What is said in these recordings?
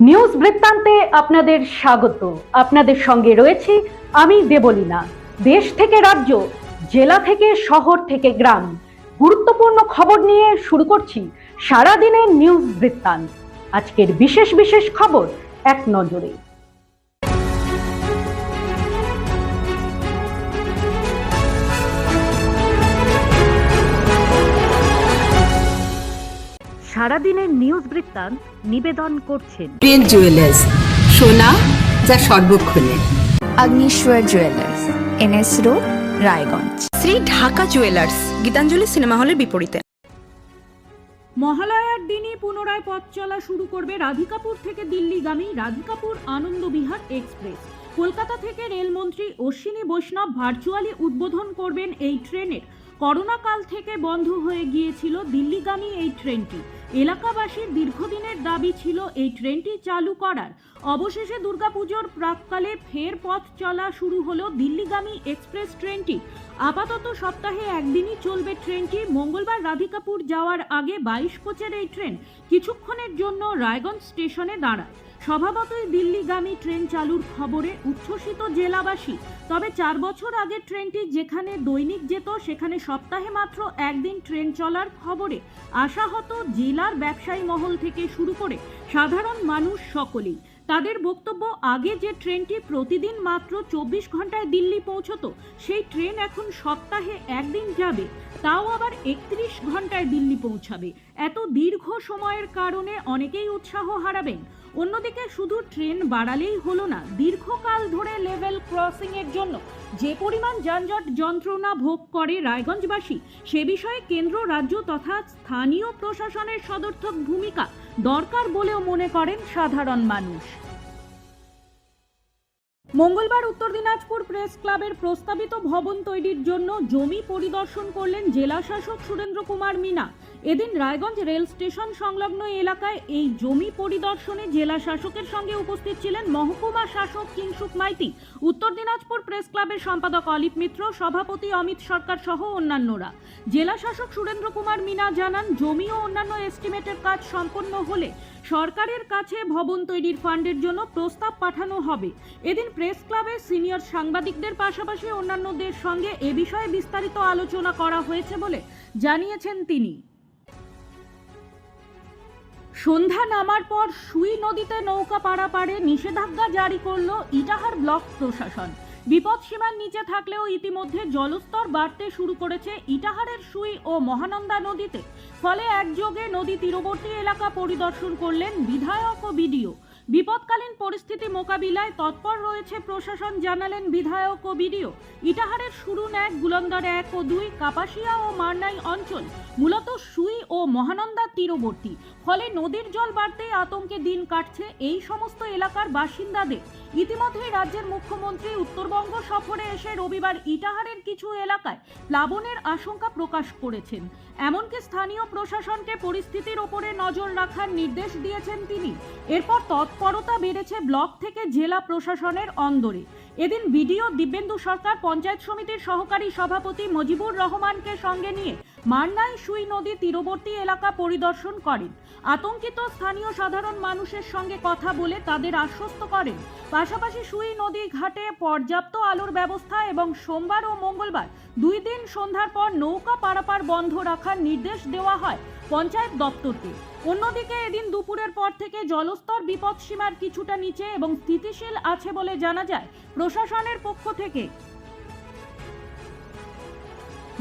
News বৃত্তান্তে আপনাদের স্বাগত। আপনাদের সঙ্গে রয়েছি আমি দেবলীনা। দেশ থেকে রাজ্য, জেলা থেকে শহর থেকে গ্রাম। গুরুত্বপূর্ণ খবর নিয়ে শুরু করছি সারাদিনের নিউজ বৃত্তান্ত। আজকের বিশেষ বিশেষ খবর এক নজরে। সারাদিনের নিউজ বৃত্তান্ত নিবেদন করছেন প্রিয়েল জুয়েলার্স সোনা যা সর্বক্ষণের Agnishwar jewellers NS road Raiganj. Shri Dhaka jewellers Gitanjali cinema হলের বিপরীতে। মহালয়ার দিনই পুনরায় পথ চলা শুরু করবে রাধিকাপুর থেকে দিল্লিগামী রাধিকাপুর আনন্দবিহার এক্সপ্রেস। কলকাতা থেকে রেলমন্ত্রী অশ্বিনী বৈষ্ণব ভার্চুয়ালি উদ্বোধন করবেন এই ট্রেনের। করোনা কাল থেকে বন্ধ হয়ে গিয়েছিল দিল্লিগামী এই ট্রেনটি। এলাকাবাসীর দীর্ঘদিনের দাবি ছিল এই ট্রেনটি চালু করার। অবশেষে দুর্গাপুজোর প্রাককালে ফের পথ চলা শুরু হলো দিল্লিগামী এক্সপ্রেস ট্রেনটি। আপাতত সপ্তাহে একদিনই চলবে ট্রেনটি। মঙ্গলবার রাধিকাপুর যাওয়ার আগে বাইশ কোচের এই ট্রেন কিছুক্ষণের জন্য রায়গঞ্জ স্টেশনে দাঁড়ায়। স্বভাবতই দিল্লিগামী ট্রেন চালুর খবরে উচ্ছ্বসিত জেলাবাসী। তবে চার বছর আগে ট্রেনটি যেখানে দৈনিক যেত, সেখানে সপ্তাহে মাত্র একদিন ট্রেন চলার খবরে আশাহত জেলার ব্যবসায়ী মহল থেকে শুরু করে সাধারণ মানুষ সকলেই। তাদের বক্তব্য, আগে যে ট্রেনটি প্রতিদিন মাত্র চব্বিশ ঘন্টায় দিল্লি পৌঁছতো, সেই ট্রেন এখন সপ্তাহে একদিন যাবে, তাও আবার একত্রিশ ঘন্টায় দিল্লি পৌঁছাবে। এত দীর্ঘ সময়ের কারণে অনেকেই উৎসাহ হারাবেন। অন্যদিকে শুধু ট্রেন বাড়ালেই হলো না, দীর্ঘকাল ধরে লেভেল ক্রসিং এর জন্য যে পরিমাণ যানজট যন্ত্রণা ভোগ করে রায়গঞ্জবাসী, সে বিষয়ে কেন্দ্র, রাজ্য তথা স্থানীয় প্রশাসনের সদর্থক ভূমিকা দরকার বলেও মনে করেন সাধারণ মানুষ। মঙ্গলবার উত্তর দিনাজপুর প্রেস ক্লাবের প্রস্তাবিত ভবন তৈরির জন্য জমি পরিদর্শন করলেন জেলা শাসক সুরেন্দ্র কুমার মিনা। এদিন রায়গঞ্জ রেল স্টেশন সংলগ্ন এলাকায় এই জমি পরিদর্শনে জেলা শাসকের সঙ্গে উপস্থিত ছিলেন মহকুমা শাসক কিংসুক মাইতি। উত্তর দিনাজপুর প্রেস ক্লাবের সম্পাদক অলিপ মিত্র, সভাপতি অমিত সরকার সহ অন্যান্যরা। জেলা শাসক সুরেন্দ্র কুমার মিনা জানান, জমি ও অন্যান্য এস্টিমেটের কাজ সম্পন্ন হলে সরকারের কাছে ভবন তৈরির ফান্ডের জন্য প্রস্তাব পাঠানো হবে। এদিন প্রেস ক্লাবের সিনিয়র সাংবাদিকদের পাশাপাশি অন্যান্যদের সঙ্গে এ বিষয়ে বিস্তারিত আলোচনা করা হয়েছে বলে জানিয়েছেন তিনি। সন্ধ্যা নামার পর সুই নদীতে নৌকা পারাপারে নিষেধাজ্ঞা জারি করল ইটাহার ব্লক প্রশাসন। বিপদসীমার নিচে থাকলেও ইতিমধ্যে জলস্তর বাড়তে শুরু করেছে ইটাহারের সুই ও মহানন্দা নদীতে। ফলে একযোগে নদী তীরবর্তী এলাকা পরিদর্শন করলেন বিধায়ক ও বিডিও। বিপদকালীন পরিস্থিতি মোকাবিলায় তৎপর রয়েছে প্রশাসন, জানালেন বিধায়ক ও বিডিও। ইটাহারের শুরুন এক গুলন্দর এক ও দুই, কাপাসিয়া ও মারনাই অঞ্চল মূলত সুই ও মহানন্দা তীরবর্তী। ফলে নদীর জল বাড়তেই আতঙ্কে দিন কাটছে এই সমস্ত এলাকার বাসিন্দাদের। ইতিমধ্যে রাজ্যের মুখ্যমন্ত্রী উত্তরবঙ্গ সফরে এসে রবিবার ইটাহারের কিছু এলাকায় প্লাবনের আশঙ্কা প্রকাশ করেছেন। এমনকি স্থানীয় প্রশাসনকে পরিস্থিতির ওপরে নজর রাখার নির্দেশ দিয়েছেন তিনি। এরপর তৎপরতা বেড়েছে ব্লক থেকে জেলা প্রশাসনের অন্দরে। এদিন বিডিও দিব্যেন্দু সরকার পঞ্চায়েত সমিতির সহকারী সভাপতি মজিবুর রহমানকে সঙ্গে নিয়ে মান্নাই সুই নদী তীরবর্তী এলাকা পরিদর্শন করেন। আতঙ্কিত স্থানীয় সাধারণ মানুষের সঙ্গে কথা বলে তাদের আশ্বস্ত করেন। পাশাপাশি সুই নদী ঘাটে পর্যাপ্ত আলোর ব্যবস্থা এবং সোমবার ও মঙ্গলবার দুই দিন সন্ধ্যার পর নৌকা পারাপার বন্ধ রাখার নির্দেশ দেওয়া হয় পঞ্চায়েত দপ্তরকে। অন্যদিকে এদিন দুপুরের পর থেকে জলস্তর বিপদ সীমার কিছুটা নিচে এবং স্থিতিশীল আছে বলে জানা যায় প্রশাসনের পক্ষ থেকে।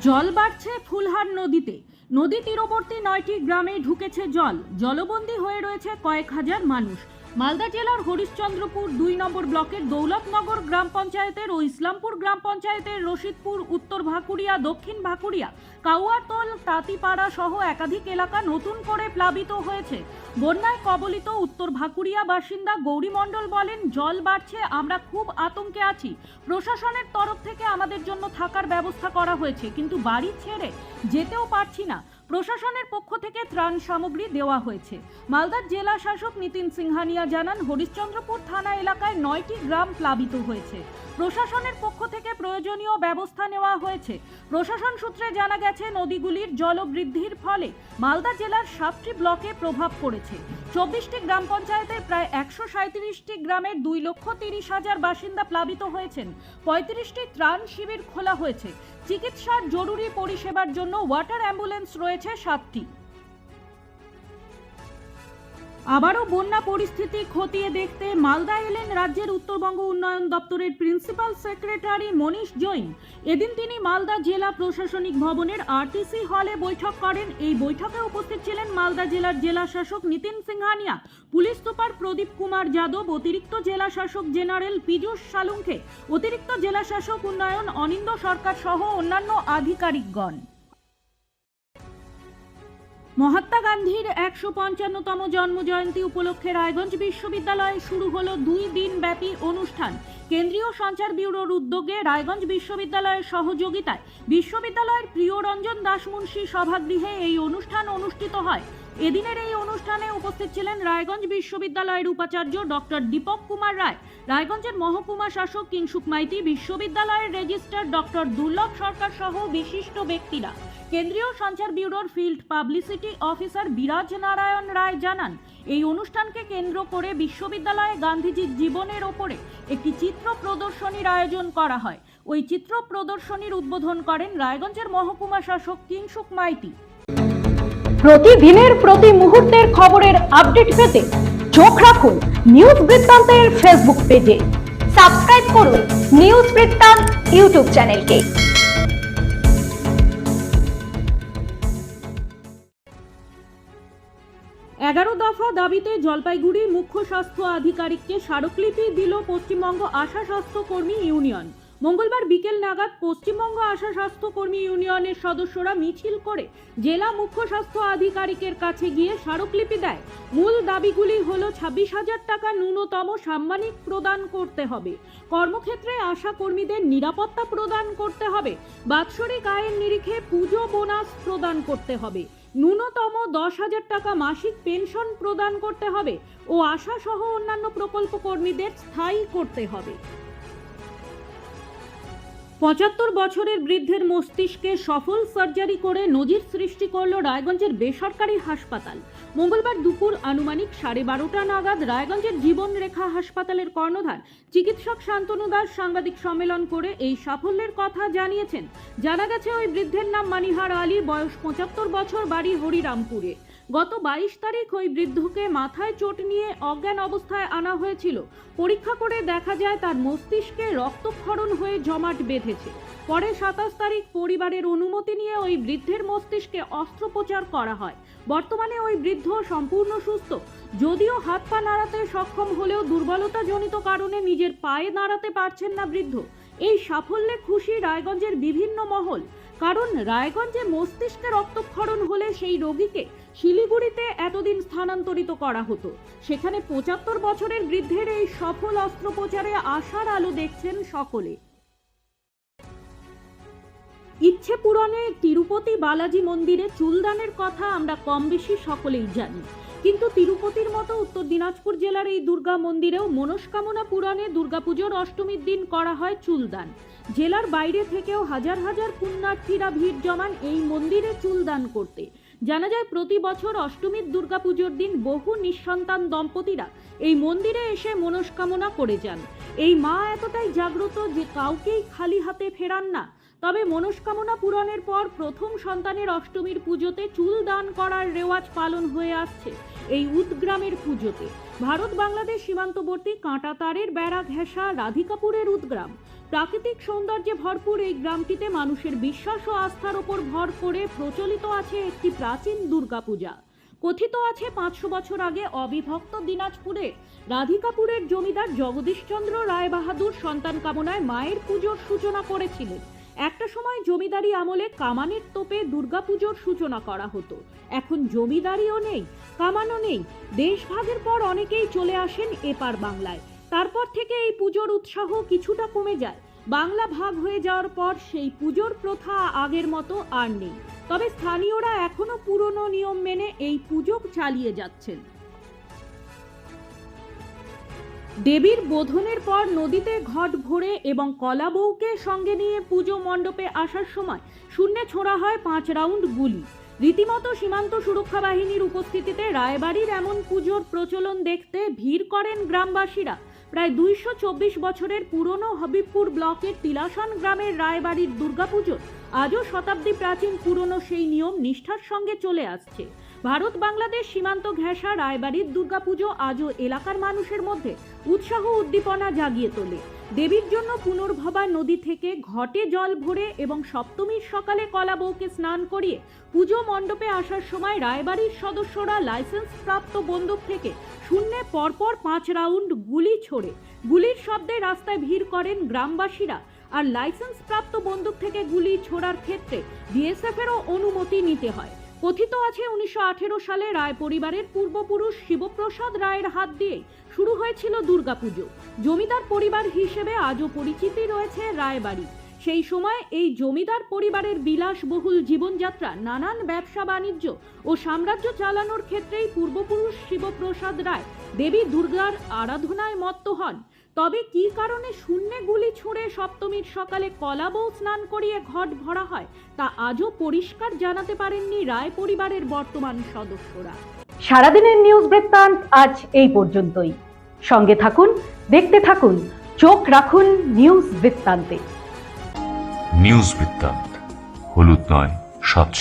জল বাড়ছে ফুলহার নদীতে। নদী তীরবর্তী নয়টি গ্রামে ঢুকেছে জল। জলবন্দী হয়ে রয়েছে কয়েক হাজার মানুষ। মালদা জেলার হরিশ্চন্দ্রপুর দুই নম্বর ব্লকের দৌলতনগর গ্রাম পঞ্চায়েতের ও ইসলামপুর গ্রাম পঞ্চায়েতের রশিদপুর, উত্তর ভাকুড়িয়া, দক্ষিণ ভাকুড়িয়া কাউয়াতল তাঁতিপাড়া সহ একাধিক এলাকা নতুন করে প্লাবিত হয়েছে। বন্যায় কবলিত উত্তর ভাকুড়িয়া বাসিন্দা গৌরী মণ্ডল বলেন, জল বাড়ছে, আমরা খুব আতঙ্কে আছি। প্রশাসনের তরফ থেকে আমাদের জন্য থাকার ব্যবস্থা করা হয়েছে, কিন্তু বাড়ি ছেড়ে যেতেও পারছি না। প্রশাসনের পক্ষ থেকে ত্রাণ সামগ্রী দেওয়া হয়েছে। মালদার জেলা শাসক নিতিন সিংহানিয়া জানান, হরিশ্চন্দ্রপুর থানা এলাকায় নয়টি গ্রাম প্লাবিত হয়েছে। প্রশাসনের পক্ষ থেকে প্রয়োজনীয় ব্যবস্থা নেওয়া হয়েছে। প্রশাসন সূত্রে জানা গেছে, নদীগুলির জলবৃদ্ধির ফলে মালদা জেলার সাতটি ব্লকে প্রভাব পড়েছে। চব্বিশটি গ্রাম পঞ্চায়েতের প্রায় একশো সাঁত্রিশটি গ্রামের দুই লক্ষ তিরিশ হাজার বাসিন্দা প্লাবিত হয়েছেন। পঁয়ত্রিশটি ত্রাণ শিবির খোলা হয়েছে। চিকিৎসার জরুরি পরিষেবার জন্য ওয়াটার অ্যাম্বুলেন্স রয়েছে সাতটি। আবারও বন্যা পরিস্থিতি খতিয়ে দেখতে মালদা এলেন রাজ্যের উত্তরবঙ্গ উন্নয়ন দপ্তরের প্রিন্সিপাল সেক্রেটারি মনীষ জৈন। এদিন তিনি মালদা জেলা প্রশাসনিক ভবনের আরটিসি হলে বৈঠক করেন। এই বৈঠকে উপস্থিত ছিলেন মালদা জেলার জেলা শাসক নিতিন সিংহানিয়া, পুলিশ সুপার প্রদীপ কুমার যাদব, অতিরিক্ত জেলা শাসক জেনারেল পীযূষ সালুঙ্খে, অতিরিক্ত জেলা শাসক উন্নয়ন অনিন্দ সরকার সহ অন্যান্য আধিকারিকগণ। মহাত্মা গান্ধীর একশো পঞ্চান্নতম জন্মজয়ন্তী উপলক্ষে রায়গঞ্জ বিশ্ববিদ্যালয়ে শুরু হলো দুই দিন ব্যাপী অনুষ্ঠান। কেন্দ্রীয় সঞ্চার ব্যুরোর উদ্যোগে রায়গঞ্জ বিশ্ববিদ্যালয়ের সহযোগিতায় বিশ্ববিদ্যালয়ের প্রিয় রঞ্জন দাসমুন্সী সভাগৃহে এই অনুষ্ঠান অনুষ্ঠিত হয়। এদিনের এই অনুষ্ঠানে উপস্থিত ছিলেন রায়গঞ্জ বিশ্ববিদ্যালয়ের উপাচার্য ডক্টর দীপক কুমার রায়। রায়গঞ্জের মহকুমা শাসক কিংসুক মাইতি, বিশ্ববিদ্যালয়ের রেজিস্ট্রার ডক্টর দুর্লভ সরকার সহ বিশিষ্ট ব্যক্তিরা। কেন্দ্রীয় সঞ্চার ব্যুরোর ফিল্ড পাবলিসিটি অফিসার বিরাজ নারায়ণ রায় জানান, এই অনুষ্ঠানকে কেন্দ্র করে বিশ্ববিদ্যালয়ে গান্ধীজির জীবনের ওপরে একটি চিত্র প্রদর্শনীর আয়োজন করা হয়। ওই চিত্র প্রদর্শনীর উদ্বোধন করেন রায়গঞ্জের মহকুমা শাসক কিংসুক মাইতি। প্রতিদিনের প্রতি মুহূর্তের খবরের আপডেট পেতে চোখ রাখুন নিউজ বৃত্তান্তের ফেসবুক পেজে। সাবস্ক্রাইব করুন নিউজ বৃত্তান্ত ইউটিউব চ্যানেলকে। এগারো দফা দাবিতে জলপাইগুড়ি মুখ্য স্বাস্থ্য আধিকারিককে স্মারকলিপি দিল পশ্চিমবঙ্গ আশা স্বাস্থ্য কর্মী ইউনিয়ন। মঙ্গলবার বিকেল নাগাদ পশ্চিমবঙ্গ আশা স্বাস্থ্য কর্মী ইউনিয়নের সদস্যরা মিছিল করে জেলা মুখ্য স্বাস্থ্য আধিকারিকের কাছে গিয়ে স্মারকলিপি দেয়। মূল দাবিগুলি হলো ছাব্বিশ হাজার টাকা ন্যূনতম সাম্মানিক প্রদান করতে হবে। কর্মক্ষেত্রে আশা কর্মীদের নিরাপত্তা প্রদান করতে হবে। বাৎসরিক আয়ের নিরিখে পুজো বোনাস প্রদান করতে হবে। ন্যূনতম দশ হাজার টাকা মাসিক পেনশন প্রদান করতে হবে ও আশা সহ অন্যান্য প্রকল্প কর্মীদের স্থায়ী করতে হবে। পঁচাত্তর বছরের বৃদ্ধের মস্তিষ্কে সফল সার্জারি করে নজির সৃষ্টি করল রায়গঞ্জের বেসরকারি হাসপাতাল। মঙ্গলবার দুপুর আনুমানিক সাড়ে বারোটা নাগাদ রায়গঞ্জের জীবনরেখা হাসপাতালের কর্ণধার চিকিৎসক শান্তনু দাস সাংবাদিক সম্মেলন করে এই সাফল্যের কথা জানিয়েছেন। জানা গেছে, ওই বৃদ্ধের নাম মানিহার আলী, বয়স পঁচাত্তর বছর, বাড়ি হরিরামপুরে। গত বাইশ তারিখ ওই বৃদ্ধকে মাথায় চোট নিয়ে অজ্ঞান অবস্থায় আনা হয়েছিল। পরীক্ষা করে দেখা যায় তার মস্তিষ্কে রক্তক্ষরণ হয়ে জমাট বেঁধেছে। পরে সাতাশ তারিখ পরিবারের অনুমতি নিয়ে ওই বৃদ্ধের মস্তিষ্কে অস্ত্রোপচার করা হয়। বর্তমানে ওই বৃদ্ধ সম্পূর্ণ সুস্থ। যদিও হাত পা নাড়াতে সক্ষম হলেও দুর্বলতাজনিত কারণে নিজের পায়ে দাঁড়াতে পারছেন না বৃদ্ধ। এই সাফল্যে খুশি রায়গঞ্জের বিভিন্ন মহল। কারণ রায়গঞ্জে মস্তিষ্কে রক্তক্ষরণ হলে সেই রোগীকে শিলিগুড়িতে এতদিন স্থানান্তরিত করা হতো। সেখানে পঁচাত্তর বছরের বৃদ্ধের এই সফল অস্ত্রোপচারে আশার আলো দেখছেন সকলে। ইচ্ছে পূরণে তিরুপতি বালাজি মন্দিরে চুলদানের কথা আমরা কম বেশি সকলেই জানি। কিন্তু তিরুপতির মতো উত্তর দিনাজপুর জেলার এই দুর্গা মন্দিরেও মনস্কামনা পূরণে দুর্গাপুজোর অষ্টমীর দিন করা হয় চুলদান। জেলার বাইরে থেকেও হাজার হাজার পুণ্যার্থীরা ভিড় জমান এই মন্দিরে চুলদান করতে। জানা যায় প্রতি বছর অষ্টমীর দুর্গাপুজোর দিন বহু নিঃসন্তান দম্পতিরা এই মন্দিরে এসে মনস্কামনা করে যান। এই মা এতটাই জাগ্রত যে কাউকেই খালি হাতে ফেরান না। তবে মনস্কামনা পূরণের পর প্রথম সন্তানের অষ্টমীর পুজোতে চুল দান করার রেওয়াজ পালন হয়ে আসছে এই উদগ্রামের পুজোতে। ভারত বাংলাদেশ সীমান্তবর্তী কাঁটাতারের বেড়া ঘেঁষা রাধিকাপুরের উদগ্রাম। প্রাকৃতিক সৌন্দর্যে ভরপুর এই গ্রামটিতে মানুষের বিশ্বাস ও আস্থার ওপর ভর করে প্রচলিত আছে একটি প্রাচীন দুর্গাপূজা। কথিত আছে পাঁচশো বছর আগে অবিভক্ত দিনাজপুরে রাধিকাপুরের জমিদার জগদীশচন্দ্র রায় বাহাদুর সন্তান কামনায় মায়ের পুজোর সূচনা করেছিলেন। একটা সময় জমিদারি আমলে কামানের তোপে দুর্গাপুজোর সূচনা করা হতো। এখন জমিদারিও নেই, কামানও নেই। দেশভাগের পর অনেকেই চলে আসেন এপার বাংলায়। তারপর থেকে এই পুজোর উৎসাহ কিছুটা কমে যায়। বাংলা ভাগ হয়ে যাওয়ার পর সেই পুজোর প্রথা আগের মতো আর নেই। তবে স্থানীয়রা এখনও পুরনো নিয়ম মেনে এই পুজো চালিয়ে যাচ্ছেন। দেবীর বোধনের পর নদীতে ঘট ভরে এবং কলা বউকে সঙ্গে নিয়ে পুজো মণ্ডপে আসার সময় শূন্যে ছোড়া হয় পাঁচ রাউন্ড গুলি। রীতিমতো সীমান্ত সুরক্ষা বাহিনীর উপস্থিতিতে রায়বাড়ির এমন পুজোর প্রচলন দেখতে ভিড় করেন গ্রামবাসীরা। প্রায় দুইশো চব্বিশ বছরের পুরনো হবিবপুর ব্লকের তিলাসন গ্রামের রায়বাড়ির দুর্গাপুজো আজও শতাব্দী প্রাচীন পুরনো সেই নিয়ম নিষ্ঠার সঙ্গে চলে আসছে। ভারত বাংলাদেশ সীমান্ত ঘেঁষা রায়বাড়ির দুর্গাপুজো আজও এলাকার মানুষের মধ্যে উৎসাহ উদ্দীপনা জাগিয়ে তোলে। দেবীর জন্য পুনর্ভবা নদী থেকে ঘটে জল ভরে এবং সপ্তমীর সকালে কলা বউকে স্নান করিয়ে পুজো মণ্ডপে আসার সময় রায়বাড়ির সদস্যরা লাইসেন্স প্রাপ্ত বন্দুক থেকে শূন্যে পরপর পাঁচ রাউন্ড গুলি ছোড়ে। গুলির শব্দে রাস্তায় ভিড় করেন গ্রামবাসীরা আর লাইসেন্স প্রাপ্ত বন্দুক থেকে গুলি ছোড়ার ক্ষেত্রে বিএসএফেরও অনুমতি নিতে হয়। কথিত আছে উনিশশো আঠেরো সালে রায় পরিবারের পূর্বপুরুষ শিবপ্রসাদ রায়ের হাত দিয়ে শুরু হয়েছিল দুর্গাপুজো। জমিদার পরিবার হিসেবে আজও পরিচিতি রয়েছে রায়বাড়ি। সেই সময় এই জমিদার পরিবারের বিলাসবহুল জীবনযাত্রা, নানান ব্যবসা বাণিজ্য ও সাম্রাজ্য চালানোর ক্ষেত্রেই পূর্বপুরুষ শিবপ্রসাদ রায় দেবী দুর্গার আরাধনায় মত্ত হন। তবে কি কারণে শূন্যে গুলি ছুঁড়ে সপ্তমীর সকালে কলাবউ স্নান করিয়ে ঘট ভরা হয় তা আজও পরিষ্কার জানাতে পারেননি রায় পরিবারের বর্তমান সদস্যরা। সারাদিনের নিউজ বৃত্তান্ত আজ এই পর্যন্তই। সঙ্গে থাকুন দেখতে থাকুন চোখ রাখুন নিউজ বৃত্তান্তে। নিউজ বৃত্তান্ত হলুদ নয় স্বচ্ছ।